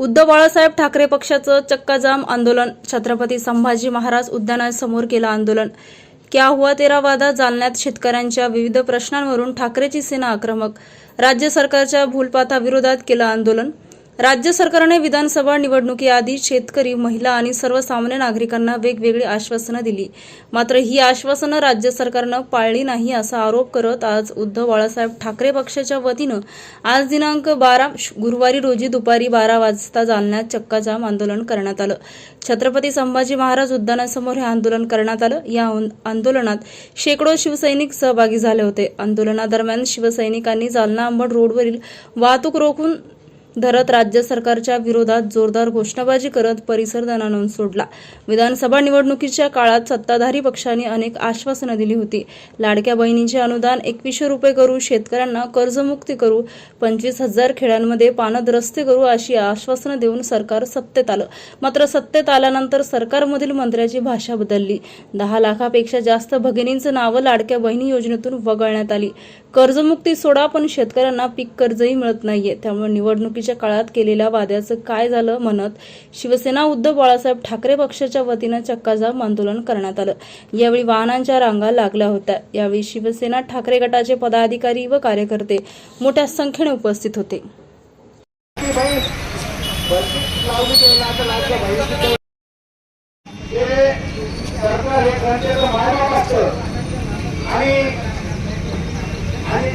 उद्धव बाळासाहेब ठाकरे पक्षाचं चक्काजाम आंदोलन. छत्रपती संभाजी महाराज उद्यानासमोर केलं आंदोलन. क्या हुआ तेरा वादा? जालन्यात शेतकऱ्यांच्या विविध प्रश्नांवरून ठाकरेची सेना आक्रमक. राज्य सरकारच्या भूलपाथाविरोधात केलं आंदोलन. राज्य सरकारने विधानसभा निवडणुकीआधी शेतकरी महिला आणि सर्वसामान्य नागरिकांना वेगवेगळी आश्वासनं दिली. मात्र ही आश्वासनं राज्य सरकारनं पाळली नाही असा आरोप करत आज उद्धव बाळासाहेब ठाकरे पक्षाच्या वतीनं आज दिनांक बारा गुरुवारी रोजी दुपारी बारा वाजता जालन्यात चक्काजाम आंदोलन करण्यात आलं. छत्रपती संभाजी महाराज उद्यानासमोर हे आंदोलन करण्यात आलं. या आंदोलनात शेकडो शिवसैनिक सहभागी झाले होते. आंदोलनादरम्यान शिवसैनिकांनी जालना अंबड रोडवरील वाहतूक रोखून धरत राज्य सरकारच्या विरोधात जोरदार घोषणाबाजी करत परिसर दणाणून सोडला. विधानसभा निवडणुकीच्या काळात सत्ताधारी पक्षांनी अनेक आश्वासनं दिली होती. लाडक्या बहिणीचे अनुदान एकवीसशे रुपये करू शेतकऱ्यांना कर्जमुक्ती करू पंचवीस हजार खेड्यांमध्ये पानद रस्ते करू अशी आश्वासनं देऊन सरकार सत्तेत आलं. मात्र सत्तेत आल्यानंतर सरकारमधील मंत्र्याची भाषा बदलली. दहा लाखापेक्षा जास्त भगिनींचं नावं लाडक्या बहिणी योजनेतून वगळण्यात आली. कर्जमुक्ती सोडा पण शेतकऱ्यांना पीक कर्जही मिळत नाहीये. त्यामुळे निवडणुकीच्या काळात केलेल्या वाद्याचं काय झालं म्हणत शिवसेना उद्धव बाळासाहेब ठाकरे पक्षाच्या वतीनं चक्काजाम आंदोलन करण्यात आलं. यावेळी वाहनांच्या रांगा लागल्या होत्या. यावेळी शिवसेना ठाकरे गटाचे पदाधिकारी व कार्यकर्ते मोठ्या संख्येने उपस्थित होते. आणि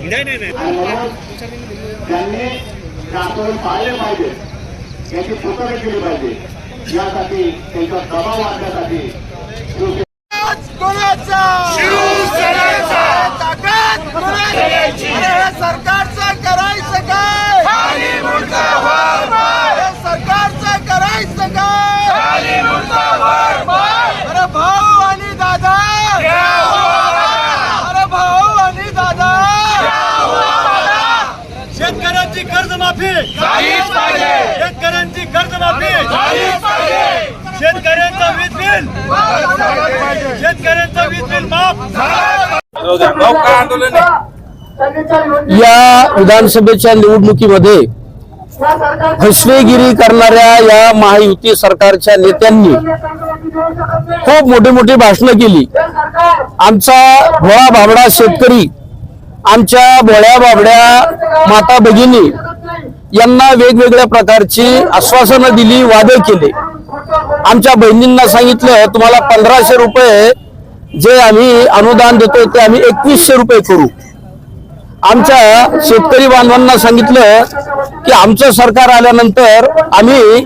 त्यांनी ते आश्वासन पाळले पाहिजे. याची पुस्तकं केली पाहिजे. यासाठी त्यांचा दबाव आणण्यासाठी शिवसेना सरकारचं करायचं काय हे सरकारचं करायचं काय अरे भाऊ आणि दादा अरे भाऊ आणि दादा शेतकऱ्यांची कर्जमाफी. शेतकऱ्यांची कर्जमाफी शेतकऱ्यांचा वीज बिल. शेतकऱ्यांचा वीज बिल माफ. या विधानसभेच्या निवडणुकीमध्ये फसवेगिरी करणाऱ्या या महायुती सरकारच्या नेत्यांनी खूप मोठी मोठी भाषणं केली. आमचा भोळा बाबडा शेतकरी आमच्या भोळ्या बाबड्या माता भगिनी यांना वेगवेगळ्या प्रकारची आश्वासनं दिली वादे केले. आमच्या बहिणींना सांगितलं तुम्हाला पंधराशे रुपये जे आम्ही अनुदान देतो ते आम्ही एकवीसशे रुपये करू. आमच्या शेतकरी बांधवांना सांगितलं की आमचं सरकार आल्यानंतर आम्ही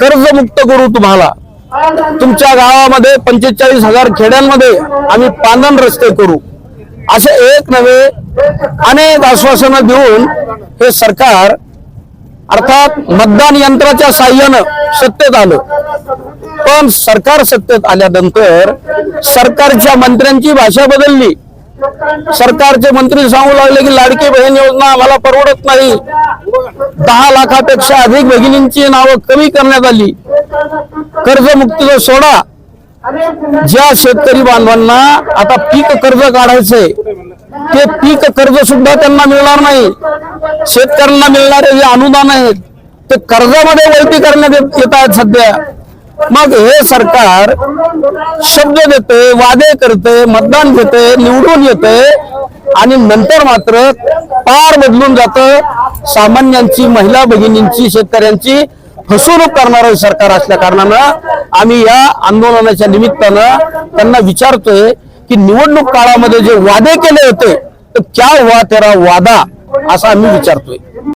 कर्जमुक्त करू तुम्हाला. तुमच्या गावामध्ये पंचेचाळीस हजार खेड्यांमध्ये आम्ही पानन रस्ते करू. असे एक नवे अनेक आश्वासनं देऊन हे सरकार अर्थात मतदान यंत्राच्या साह्यानं सत्तेत आलं. पण सरकार सत्तेत आल्यानंतर सरकारच्या मंत्र्यांची भाषा बदलली. सरकारचे मंत्री सांगू लागले की लाडकी बहीण योजना आम्हाला परवडत नाही. दहा लाखापेक्षा अधिक भगिनींची नावं कमी करण्यात आली. कर्जमुक्तीचा सोडा. ज्या शेतकरी बांधवांना आता पीक कर्ज काढायचंय ते पीक कर्ज सुद्धा त्यांना मिळणार नाही. शेतकऱ्यांना मिळणारे जे अनुदान आहेत ते कर्जामध्ये वळती करण्यात येत आहेत सध्या. मग हे सरकार शब्द देते वादे करते मतदान घेते निवडून येते आणि नंतर मात्र पार बदलून जातं. सामान्यांची महिला भगिनींची शेतकऱ्यांची फसवणूक करणारं सरकार असल्या कारणानं आम्ही या आंदोलनाच्या निमित्तानं त्यांना विचारतोय की निवडणूक काळामध्ये जे वादे केले होते तर क्या हुआ तेरा वादा? असा आम्ही विचारतोय.